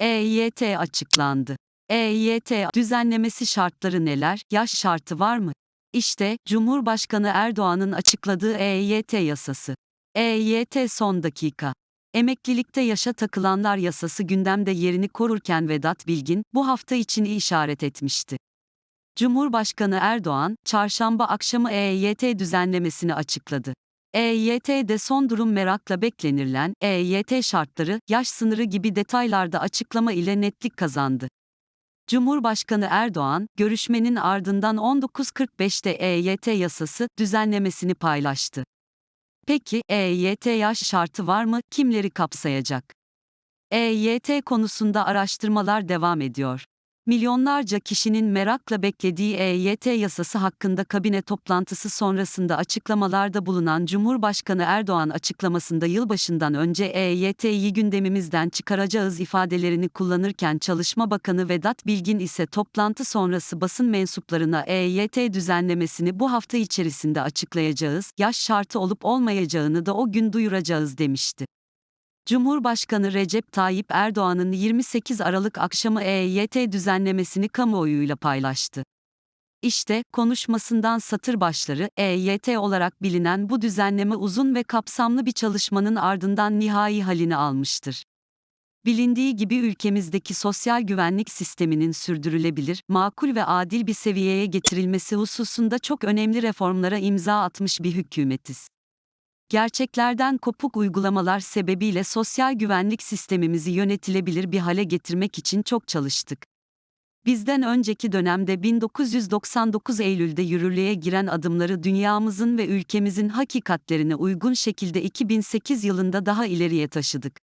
EYT açıklandı. EYT düzenlemesi şartları neler? Yaş şartı var mı? İşte Cumhurbaşkanı Erdoğan'ın açıkladığı EYT yasası. EYT son dakika. Emeklilikte yaşa takılanlar yasası gündemde yerini korurken Vedat Bilgin bu hafta için işaret etmişti. Cumhurbaşkanı Erdoğan, çarşamba akşamı EYT düzenlemesini açıkladı. EYT'de son durum merakla beklenilen EYT şartları, yaş sınırı gibi detaylarda açıklama ile netlik kazandı. Cumhurbaşkanı Erdoğan, görüşmenin ardından 19.45'te EYT yasası düzenlemesini paylaştı. Peki EYT yaş şartı var mı? Kimleri kapsayacak? EYT konusunda araştırmalar devam ediyor. Milyonlarca kişinin merakla beklediği EYT yasası hakkında kabine toplantısı sonrasında açıklamalarda bulunan Cumhurbaşkanı Erdoğan açıklamasında yılbaşından önce EYT'yi gündemimizden çıkaracağız ifadelerini kullanırken Çalışma Bakanı Vedat Bilgin ise toplantı sonrası basın mensuplarına EYT düzenlemesini bu hafta içerisinde açıklayacağız, yaş şartı olup olmayacağını da o gün duyuracağız demişti. Cumhurbaşkanı Recep Tayyip Erdoğan'ın 28 Aralık akşamı EYT düzenlemesini kamuoyuyla paylaştı. İşte konuşmasından satır başları EYT olarak bilinen bu düzenleme uzun ve kapsamlı bir çalışmanın ardından nihai halini almıştır. Bilindiği gibi ülkemizdeki sosyal güvenlik sisteminin sürdürülebilir, makul ve adil bir seviyeye getirilmesi hususunda çok önemli reformlara imza atmış bir hükümetiz. Gerçeklerden kopuk uygulamalar sebebiyle sosyal güvenlik sistemimizi yönetilebilir bir hale getirmek için çok çalıştık. Bizden önceki dönemde 1999 Eylül'de yürürlüğe giren adımları dünyamızın ve ülkemizin hakikatlerine uygun şekilde 2008 yılında daha ileriye taşıdık.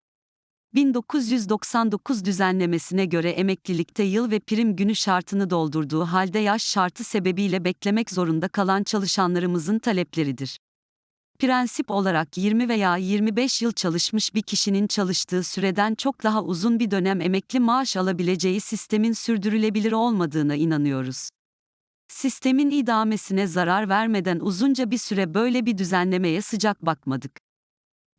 1999 düzenlemesine göre emeklilikte yıl ve prim günü şartını doldurduğu halde yaş şartı sebebiyle beklemek zorunda kalan çalışanlarımızın talepleridir. Prensip olarak 20 veya 25 yıl çalışmış bir kişinin çalıştığı süreden çok daha uzun bir dönem emekli maaş alabileceği sistemin sürdürülebilir olmadığına inanıyoruz. Sistemin idamesine zarar vermeden uzunca bir süre böyle bir düzenlemeye sıcak bakmadık.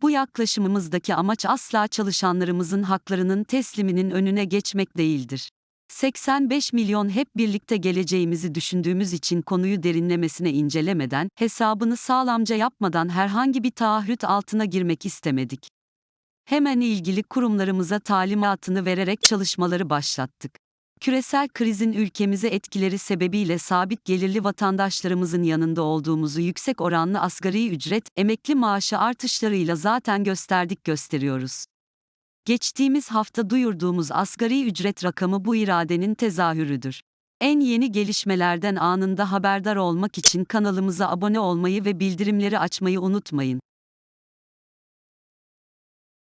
Bu yaklaşımımızdaki amaç asla çalışanlarımızın haklarının tesliminin önüne geçmek değildir. 85 milyon hep birlikte geleceğimizi düşündüğümüz için konuyu derinlemesine incelemeden, hesabını sağlamca yapmadan herhangi bir taahhüt altına girmek istemedik. Hemen ilgili kurumlarımıza talimatını vererek çalışmaları başlattık. Küresel krizin ülkemize etkileri sebebiyle sabit gelirli vatandaşlarımızın yanında olduğumuzu yüksek oranlı asgari ücret, emekli maaşı artışlarıyla zaten gösterdik gösteriyoruz. Geçtiğimiz hafta duyurduğumuz asgari ücret rakamı bu iradenin tezahürüdür. En yeni gelişmelerden anında haberdar olmak için kanalımıza abone olmayı ve bildirimleri açmayı unutmayın.